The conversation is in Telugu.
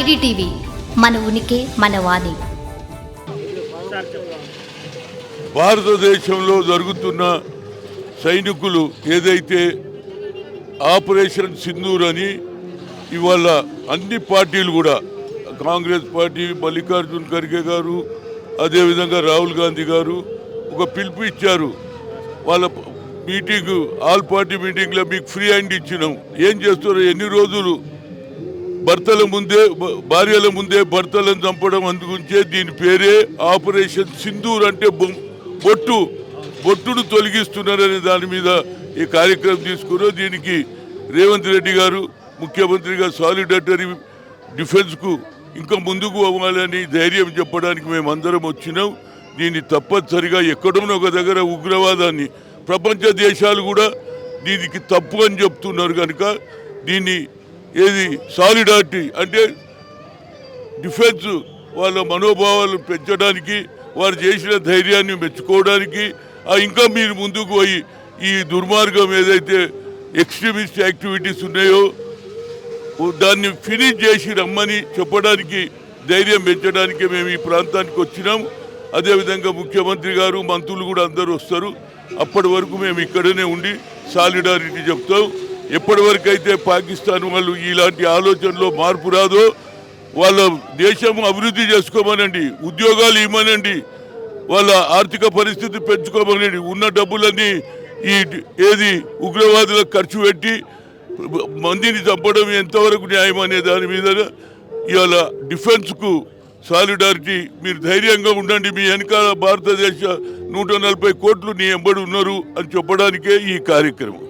ఐడిటీవీ మన ఉనికి మన వాణి. భారతదేశంలో జరుగుతున్న సైనికులు ఏదైతే ఆపరేషన్ సింధూర్ అని ఇవాళ అన్ని పార్టీలు కూడా కాంగ్రెస్ పార్టీ మల్లికార్జున్ ఖర్గే గారు అదేవిధంగా రాహుల్ గాంధీ గారు ఒక పిలుపు ఇచ్చారు. వాళ్ళ మీటింగ్ ఆల్ పార్టీ మీటింగ్లో మీకు ఫ్రీ హ్యాండ్ ఇచ్చినాం. ఏం చేస్తున్నారు ఎన్ని రోజులు భర్తల ముందే భార్యల ముందే భర్తలను చంపడం అందుకుంచే దీని పేరే ఆపరేషన్ సింధూర్ అంటే బొట్టు బొట్టును తొలగిస్తున్నారనే దాని మీద ఈ కార్యక్రమం తీసుకున్నారు. దీనికి రేవంత్ రెడ్డి గారు ముఖ్యమంత్రిగా సాలిడటరీ డిఫెన్స్కు ఇంకా ముందుకు అవ్వాలని ధైర్యం చెప్పడానికి మేము అందరం వచ్చినాం. దీన్ని తప్పనిసరిగా ఎక్కడున్న ఒక దగ్గర ఉగ్రవాదాన్ని ప్రపంచ దేశాలు కూడా దీనికి తప్పు అని చెప్తున్నారు కనుక దీన్ని ఏది? సాలిడారిటీ అంటే డిఫెన్స్ వాళ్ళ మనోభావాలు పెంచడానికి వారు చేసిన ధైర్యాన్ని మెచ్చుకోవడానికి. ఆ ఇంకా మీరు ముందుకు పోయి ఈ దుర్మార్గం ఏదైతే ఎక్స్ట్రీమిస్ట్ యాక్టివిటీస్ ఉన్నాయో దాన్ని ఫినిష్ చేసి రమ్మని చెప్పడానికి ధైర్యం పెంచడానికి మేము ఈ ప్రాంతానికి వచ్చినాం. అదేవిధంగా ముఖ్యమంత్రి గారు మంత్రులు కూడా అందరూ వస్తారు. అప్పటి వరకు మేము ఇక్కడనే ఉండి సాలిడారిటీ చెప్తాం. ఎప్పటి వరకు అయితే పాకిస్తాన్ వాళ్ళు ఇలాంటి ఆలోచనలో మార్పు రాదో వాళ్ళ దేశం అభివృద్ధి చేసుకోమనండి ఉద్యోగాలు ఇవ్వమనండి వాళ్ళ ఆర్థిక పరిస్థితి పెంచుకోమనండి. ఉన్న డబ్బులన్నీ ఈ ఏది ఉగ్రవాదులకు ఖర్చు పెట్టి మందిని చంపడం ఎంతవరకు న్యాయం అనే దాని మీద ఇవాళ డిఫెన్స్కు సాలిడారిటీ మీరు ధైర్యంగా ఉండండి మీ వెనకాల భారతదేశ నూట నలభై కోట్లు నీ ఎంబడి ఉన్నారు అని చెప్పడానికే ఈ కార్యక్రమం.